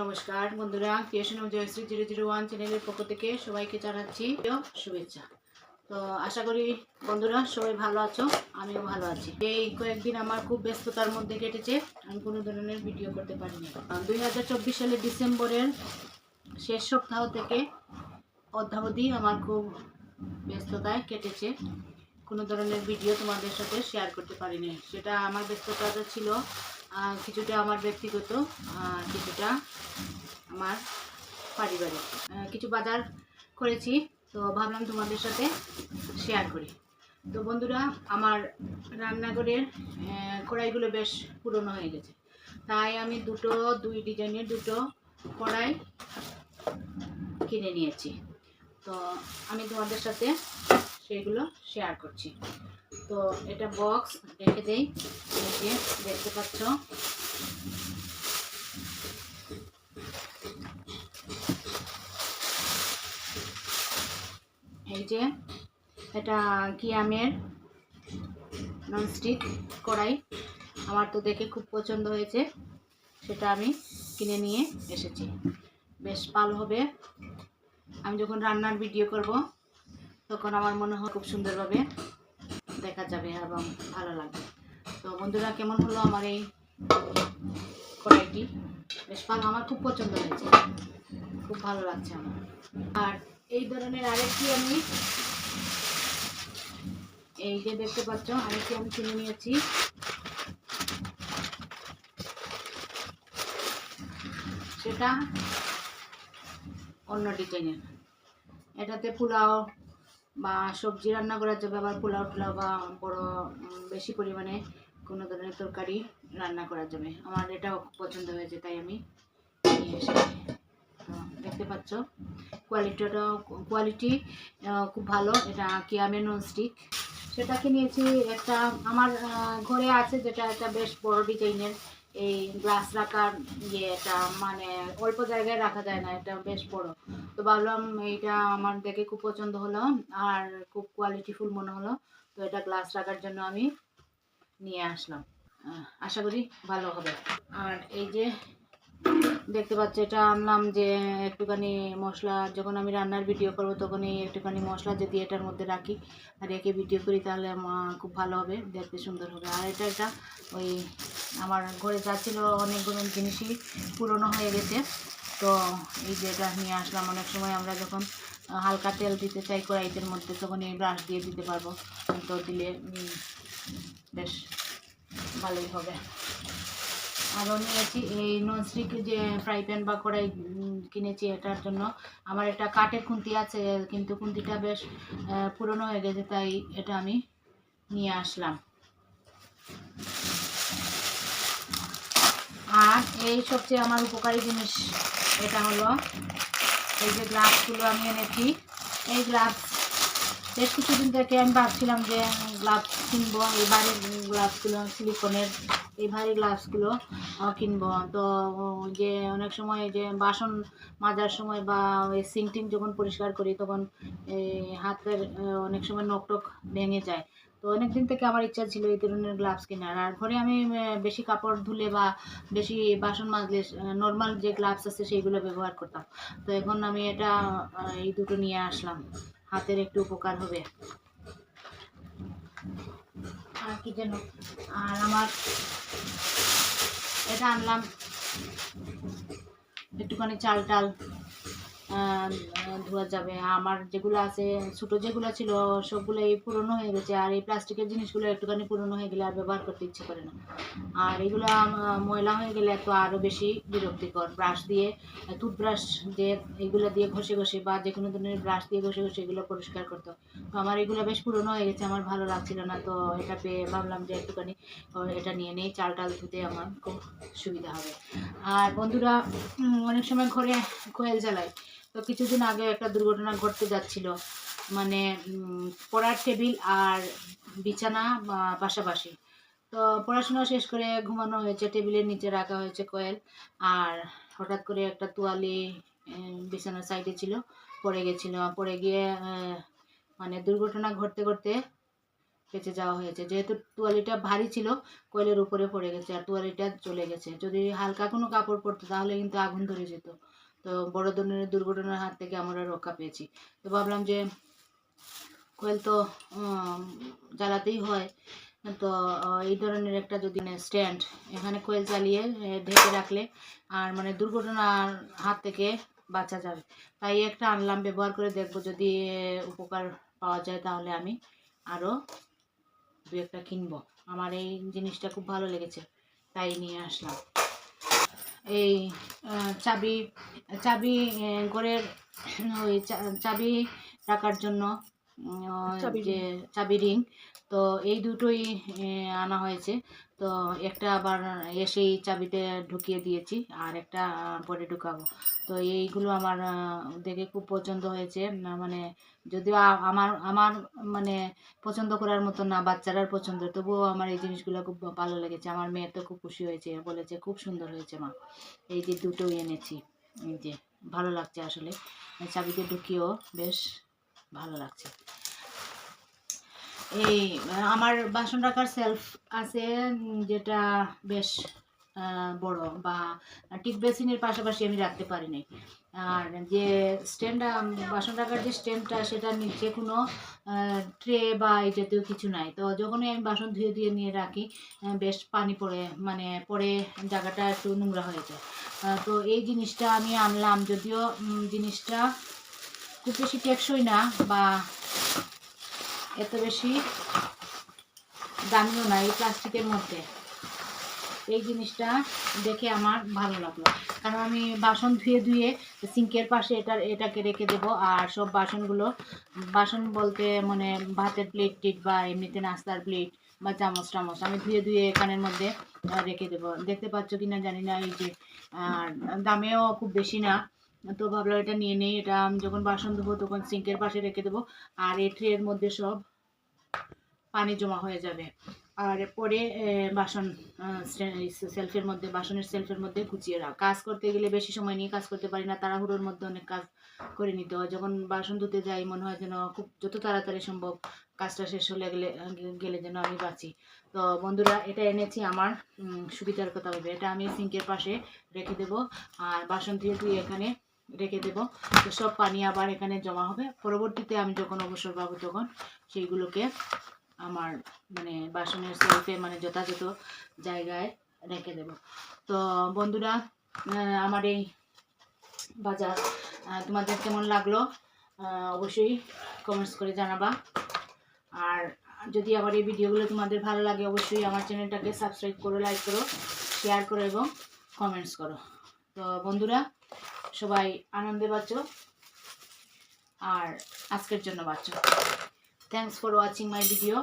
নমস্কার বন্ধুরা creation of Jayashree zero zero one চ্যানেলের পক্ষ থেকে সবাইকে জানাচ্ছি শুভেচ্ছা। তো আশা করি বন্ধুরা সবাই ভালো আছো, আমিও ভালো আছি। এই কয়েকদিন আমার খুব ব্যস্ততার মধ্যে কেটেছে, আমি কোনো ধরনের ভিডিও করতে পারিনি। দুই হাজার চব্বিশ সালের ডিসেম্বরের শেষ সপ্তাহ থেকে অদ্যাবধি আমার খুব ব্যস্ততায় কেটেছে, কোনো ধরনের ভিডিও তোমাদের সাথে শেয়ার করতে পারিনি। সেটা আমার ব্যস্ততাটা ছিল কিছুটা আমার ব্যক্তিগত কিছুটা আমার পারিবারিক। কিছু বাজার করেছি, তো ভাবলাম তোমাদের সাথে শেয়ার করি। তো বন্ধুরা, আমার রান্নাঘরের কড়াইগুলো বেশ পুরনো হয়ে গেছে। তাই আমি দুটো, দুই ডিজাইনের দুটো কড়াই কিনে নিয়েছি। তো আমি তোমাদের সাথে সেগুলো শেয়ার করছি। তো এটা বক্স রেখে দেই। যে দেখতে পাচ্ছ? এই যে, এটা কিয়ামের ননস্টিক কড়াই। আমার তো দেখে খুব পছন্দ হয়েছে। সেটা আমি কিনে নিয়ে এসেছি। বেশ ভালো হবে। আমি যখন রান্নার ভিডিও করব, তখন আমার মনে হয় খুব সুন্দরভাবে দেখা যাবে এবং ভালো লাগবে। তো বন্ধুরা, কেমন হলো আমার এই কড়াইটি? বেশ ভালো, আমার খুব পছন্দ হয়েছে। খুব ভালো লাগছে আমার। আর এই ধরনের আরেকটি আমি এই যে দেখতে পাচ্ছ, আরেকটি আমি কিনে নিয়েছি। সেটা অন্য ডিজাইনের। এটাতে পোলাও বা সবজি রান্না করার জন্য আবার পোলাও টোলাও বা বড় বেশি পরিমাণে কোনো ধরনের তরকারি রান্না করার জন্য। আমার এটাও পছন্দ হয়েছে, তাই আমি নিয়ে দেখতে পাচ্ছ কোয়ালিটিটাও কোয়ালিটি খুব ভালো। এটা কিয়ামের ননস্টিক সেটাকে নিয়েছি একটা, আমার ঘরে আছে যেটা একটা বেশ বড় ডিজাইনের এই গ্লাস রাখার ইয়ে এটা মানে অল্প জায়গায় রাখা যায় না, এটা বেশ বড়। তো ভাবলাম এইটা আমার দেখে খুব পছন্দ হলো আর খুব কোয়ালিটিফুল মনে হলো। তো এটা গ্লাস রাখার জন্য আমি নিয়ে আসলাম। আশা করি ভালো হবে। আর এই যে দেখতে পাচ্ছ, এটা আনলাম যে একটুখানি মশলা, যখন আমি রান্নার ভিডিও করব তখনই একটুখানি মশলা যদি এটার মধ্যে রাখি রেখে ভিডিও করি তাহলে খুব ভালো হবে, দেখতে সুন্দর হবে। আর এটা এটা ওই আমার ঘরে যা ছিল অনেকগুলো জিনিসই পুরনো হয়ে গেছে। তো এই যে এটা নিয়ে আসলাম, অনেক সময় আমরা যখন হালকা তেল দিতে চাই কড়াইতের মধ্যে তখন এই ব্রাশ দিয়ে দিতে পারব। তো দিলে বেশ ভালোই হবে। আরও নিয়েছি এই ননস্টিক যে ফ্রাই প্যান বা কড়াই কিনেছি এটার জন্য। আমার একটা কাঠের খুন্তি আছে, কিন্তু খুন্তিটা বেশ পুরনো হয়ে গেছে, তাই এটা আমি নিয়ে আসলাম। আর এই সবচেয়ে আমার উপকারী জিনিস, এটা হলো এই যে গ্লাভসগুলো আমি এনেছি। এই গ্লাভস, বেশ কিছুদিন থেকে আমি ভাবছিলাম যে গ্লাভস কিনবো, এই ভারী গ্লাভসগুলো, সিলিকনের এই ভারী গ্লাভসগুলো কিনবো। তো যে অনেক সময় যে বাসন মাজার সময় বা ওই টিঙ্ক যখন পরিষ্কার করি, তখন হাতের অনেক সময় নখ টক ভেঙে যায়। তো অনেক দিন থেকে আমার ইচ্ছা ছিল এই ধরনের গ্লাভস কেনার। আর ঘরে আমি বেশি কাপড় ধুলে বা বেশি বাসন মাজলে নর্মাল যে গ্লাভস আছে সেইগুলো ব্যবহার করতাম। তো এখন আমি এটা এই দুটো নিয়ে আসলাম। হাতের একটু উপকার হবে। কি যেন। আর আমার এটা আনলাম একটুখানি চাল টাল ধোয়া যাবে। আমার যেগুলো আছে, ছোটো যেগুলো ছিল সবগুলো এই পুরনো হয়ে গেছে। আর এই প্লাস্টিকের জিনিসগুলো একটুখানি পুরনো হয়ে গেলে আর ব্যবহার করতে ইচ্ছে করে না। আর এগুলো ময়লা হয়ে গেলে তো আরও বেশি বিরক্তিকর। ব্রাশ দিয়ে টুথব্রাশ যে এগুলো দিয়ে ঘষে ঘষে বা যে কোনো ধরনের ব্রাশ দিয়ে ঘষে ঘষে এগুলো পরিষ্কার করতে। তো আমার এগুলো বেশ পুরনো হয়ে গেছে, আমার ভালো লাগছিল না। তো এটা পেয়ে ভাবলাম যে একটুখানি এটা নিয়ে নেই চাল টাল ধুতে আমার খুব সুবিধা হবে। আর বন্ধুরা অনেক সময় ঘরে কোয়েল জ্বালায়। তো কিছুদিন আগে একটা দুর্ঘটনা ঘটতে যাচ্ছিল। মানে পড়ার টেবিল আর বিছানা পাশাপাশি। তো পড়াশোনা শেষ করে ঘুমানো হয়েছে, টেবিলের নিচে রাখা হয়েছে কয়েল। আর হঠাৎ করে একটা তোয়ালি বিছানার সাইডে ছিল, পড়ে গেছিল। পড়ে গিয়ে মানে দুর্ঘটনা ঘটতে ঘটতে বেঁচে যাওয়া হয়েছে। যেহেতু তোয়ালিটা ভারী ছিল, কোয়েলের উপরে পড়ে গেছে, আর তোয়ালিটা চলে গেছে। যদি হালকা কোনো কাপড় পরতো, তাহলে কিন্তু আগুন ধরে যেত। তো বড় ধরনের দুর্ঘটনার হাত থেকে আমরা রক্ষা পেয়েছি। তো ভাবলাম যে কোয়েল তো জ্বালাতেই হয়। তো এই ধরনের একটা যদি স্ট্যান্ড এখানে কোয়েল চালিয়ে ঢেকে রাখলে আর মানে দুর্ঘটনার হাত থেকে বাঁচা যাবে। তাই একটা আনলাম, ব্যবহার করে দেখব। যদি উপকার পাওয়া যায় তাহলে আমি আরও দু একটা কিনবো। আমার এই জিনিসটা খুব ভালো লেগেছে, তাই নিয়ে আসলাম। এই চাবি চাবি ঘরের ওই চাবি রাখার জন্য। যে চাবি রিং। তো এই দুটোই আনা হয়েছে। তো একটা আবার এসেই চাবিতে ঢুকিয়ে দিয়েছি আর একটা পরে ঢুকাবো। তো এইগুলো আমার দেখে খুব পছন্দ হয়েছে। মানে যদিও আমার আমার মানে পছন্দ করার মতো না বাচ্চারার পছন্দ তবুও আমার এই জিনিসগুলো খুব ভালো লেগেছে। আমার মেয়ে তো খুব খুশি হয়েছে বলেছে খুব সুন্দর হয়েছে মা। এই যে দুটোই এনেছি এই যে ভালো লাগছে আসলে। চাবিতে ঢুকিয়েও বেশ। ভালো লাগছে। এই আমার বাসন রাখার সেলফ আছে যেটা বেশ বড় বা টিপ বেসিনের পাশাপাশি আমি রাখতে পারি নাই। আর যে স্ট্যান্ডটা বাসন রাখার যে স্ট্যান্ডটা সেটা নিচে কোনো ট্রে বা এই জাতীয় কিছু নাই। তো যখনই আমি বাসন ধুয়ে ধুয়ে নিয়ে রাখি বেশ পানি পড়ে মানে পরে জায়গাটা একটু নোংরা হয়ে যায়। তো এই জিনিসটা আমি আনলাম, যদিও জিনিসটা খুব বেশি টেকসই না বা এত বেশি দামিও না এই প্লাস্টিকের মধ্যে। এই জিনিসটা দেখে আমার ভালো লাগল। কারণ আমি বাসন ধুয়ে ধুয়ে সিঙ্কের পাশে এটা এটাকে রেখে দেবো আর সব বাসনগুলো, বাসন বলতে মানে ভাতের প্লেট টিট বা এমনিতে নাস্তার প্লেট বা চামচ টামচ আমি ধুয়ে ধুয়ে এখানের মধ্যে রেখে দেবো। দেখতে পাচ্ছ কি না জানি না এই যে দামেও খুব বেশি না। তো ভাবলাম এটা নিয়ে নেই, এটা আমি যখন বাসন ধোবো তখন সিঙ্কের পাশে রেখে দেবো। আর এই ট্রের মধ্যে সব পানি জমা হয়ে যাবে। আর পরে বাসন সেলফের মধ্যে, বাসনের সেলফের মধ্যে গুছিয়ে রাখ। কাজ করতে গেলে বেশি সময় নিয়ে কাজ করতে পারি না, তাড়াহুড়োর মধ্যে অনেক কাজ করে নিতে হয়। যখন বাসন ধুতে যাই, মনে হয় যেন খুব যত তাড়াতাড়ি সম্ভব কাজটা শেষ হলে গেলে গেলে যেন আমি বাঁচি। তো বন্ধুরা, এটা এনেছি আমার সুবিধার কথা হবে এটা আমি সিঙ্কের পাশে রেখে দেবো। আর বাসন ধুয়ে ধুয়ে এখানে রেখে দেবো। তো সব পানি আবার এখানে জমা হবে। পরবর্তীতে আমি যখন অবসর পাবো তখন সেইগুলোকে আমার মানে বাসনের সেলফে মানে যথাযথ জায়গায় রেখে দেব। তো বন্ধুরা আমার এই বাজার তোমাদের কেমন লাগল? অবশ্যই কমেন্টস করে জানাবা। আর যদি আমার এই ভিডিওগুলো তোমাদের ভালো লাগে, অবশ্যই আমার চ্যানেলটাকে সাবস্ক্রাইব করো লাইক করো শেয়ার করো এবং কমেন্টস করো। তো বন্ধুরা সবাই আনন্দে বাঁচো। আর আজকের জন্য বাঁচো। Thanks for watching my video